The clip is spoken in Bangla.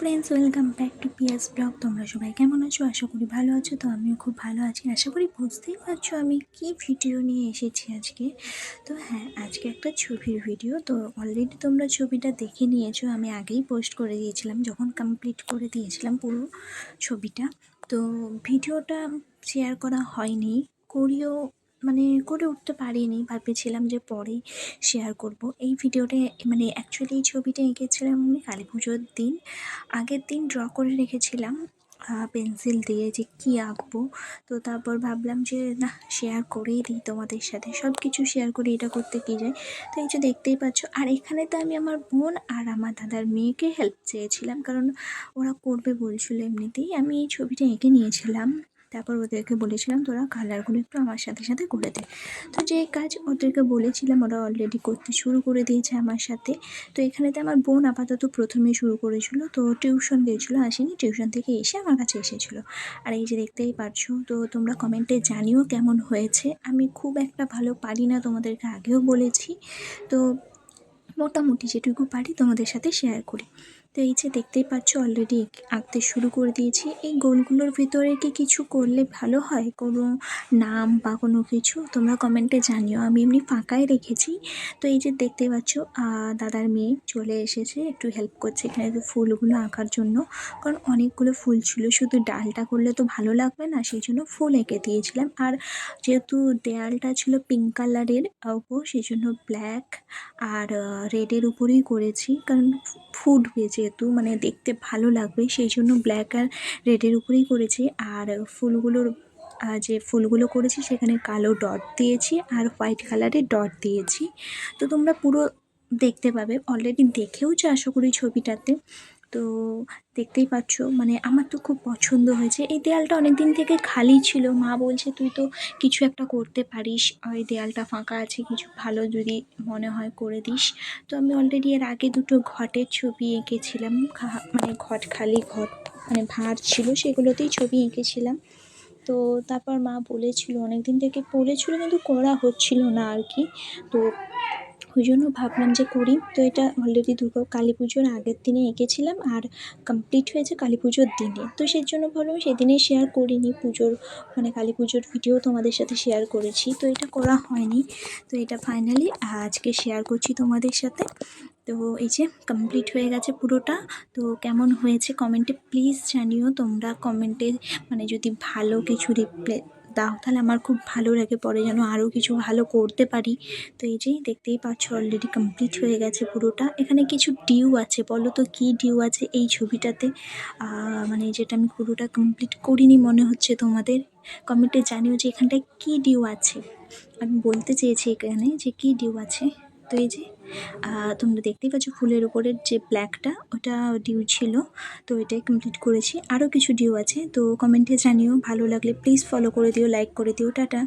Friends welcome back to Piyas blog তোমরা সবাই কেমন আছো? আশা করি ভালো আছো। তো আমিও খুব ভালো আছি। আশা করি বুঝতেই পারছ আমি কি ভিডিও নিয়ে এসেছি আজকে। তো হ্যাঁ আজকে একটা ছবির ভিডিও তো অলরেডি তোমরা ছবিটা দেখে নিয়েছো। আমি আগেই পোস্ট করে দিয়েছিলাম, যখন কমপ্লিট করে দিয়েছিলাম পুরো ছবিটা। তো ভিডিওটা শেয়ার করা হয়নি। করিও মানে করে উঠতে পারিনি। ভেবেছিলাম যে পরে শেয়ার করব। এই ভিডিওটা মানে অ্যাকচুয়ালি এই ছবিটা এঁকেছিলাম আমি কালী পুজোর দিন। আগের দিন ড্র করে রেখেছিলাম পেন্সিল দিয়ে যে কী আঁকবো। তো তারপর ভাবলাম যে না শেয়ার করেই দিই তোমাদের সাথে। সব কিছু শেয়ার করে, এটা করতে কী যায়? তো এই যে দেখতেই পাচ্ছ, আর এখানে তো আমি আমার বোন আর আমার দাদার মেয়েকে হেল্প চেয়েছিলাম। কারণ ওরা করবে বলছিল এমনিতেই। আমি এই ছবিটা এঁকে নিয়েছিলাম। তারপর ওদেরকে বলেছিলাম, তোরা কালারগুলো একটু আমার সাথে সাথে করে দে। তো যে কাজ ওদেরকে বলেছিলাম, ওরা অলরেডি করতে শুরু করে দিয়েছে আমার সাথে। তো এখানেতে আমার বোন আপাতত প্রথমে শুরু করেছিল, তো টিউশন গিয়েছিল আসেনি। টিউশন থেকে এসে আমার কাছে এসেছিল। আর এই যে দেখতেই পারছ তো তোমরা কমেন্টে জানিও কেমন হয়েছে। আমি খুব একটা ভালো পারি না তোমাদেরকে আগেও বলেছি। তো মোটামুটি যেটুকু পারি তোমাদের সাথে শেয়ার করি। তো এই যে দেখতেই পাচ্ছ অলরেডি আঁকতে শুরু করে দিয়েছি। এই গোলগুলোর ভিতরে কি কিছু করলে ভালো হয়? কোনো নাম বা কোনো কিছু? তোমরা কমেন্টে জানিও। আমি এমনি ফাঁকাই রেখেছি। তো এই যে দেখতে পাচ্ছ দাদার মেয়ে চলে এসেছে। একটু হেল্প করছে এখানে তো ফুলগুলো আঁকার জন্য। কারণ অনেকগুলো ফুল ছিল। শুধু ডালটা করলে তো ভালো লাগবে না, সেই জন্য ফুল এঁকে দিয়েছিলাম। আর যেহেতু দেয়ালটা ছিল পিঙ্ক কালারের ওপর সেই জন্য ব্ল্যাক আর রেডের উপরেই করেছি। কারণ ফুটবে যেহেতু মানে দেখতে ভালো লাগবে, সেই জন্য ব্ল্যাক আর রেডের উপরেই করেছি। আর ফুলগুলোর যে ফুলগুলো করেছি সেখানে কালো ডট দিয়েছি আর হোয়াইট কালারের ডট দিয়েছি। তো তোমরা পুরো দেখতে পাবে অলরেডি দেখেওছো আশা করি ছবিটাতে। তো দেখতেই পাচ্ছ মানে আমার তো খুব পছন্দ হয়েছে। এই দেয়ালটা অনেক দিন থেকে খালি ছিল। মা বলছে, তুই তো কিছু একটা করতে পারিস। ওই দেয়ালটা ফাঁকা আছে, কিছু ভালো যদি মনে হয় করে দিস। তো আমি অলরেডি এর আগে দুটো ঘটের ছবি এঁকেছিলাম। মানে ঘট খালি, ঘট মানে ভাঁড় ছিল, সেগুলোতেই ছবি এঁকেছিলাম। তো তারপর মা বলেছিল অনেক দিন থেকে বলেছিল কিন্তু করা হচ্ছিল না আর কি। তো ওই জন্য ভাবলাম যে করি। তো এটা অলরেডি দুর্গা কালী পুজোর আগের দিনে এঁকেছিলাম আর কমপ্লিট হয়েছে কালী পুজোর দিনে। তো সেই জন্য ভাবলাম সেদিনে শেয়ার করিনি পুজোর মানে কালী পুজোর ভিডিও তোমাদের সাথে শেয়ার করেছি। তো এটা করা হয়নি। তো এটা ফাইনালি আজকে শেয়ার করছি তোমাদের সাথে। তো এই যে কমপ্লিট হয়ে গেছে পুরোটা। তো কেমন হয়েছে কমেন্টে প্লিজ জানিও। তোমরা কমেন্টে মানে যদি ভালো কিছু রিপ্লাই দাও, তাহলে আমার খুব ভালো লাগে পরে যেন আরও কিছু ভালো করতে পারি। তো এই যে দেখতেই পাচ্ছ অলরেডি কমপ্লিট হয়ে গেছে পুরোটা। এখানে কিছু ডিউ আছে, বলো তো কী ডিউ আছে এই ছবিটাতে? মানে যেটা আমি পুরোটা কমপ্লিট করিনি মনে হচ্ছে তোমাদের। কমেন্টে জানিও যে এখানটায় কী ডিউ আছে। আমি বলতে চেয়েছি এখানে যে কী ডিউ আছে। তো এই যে তোমরা দেখতেই পাচ্ছ ফুলের উপরের যে ব্ল্যাকটা, ওটা ডিউ ছিল, তো এটাই কমপ্লিট করেছি। আরও কিছু ডিউ আছে, তো কমেন্টে জানিও। ভালো লাগলে প্লিজ ফলো করে দিও লাইক করে দিও। টাটা।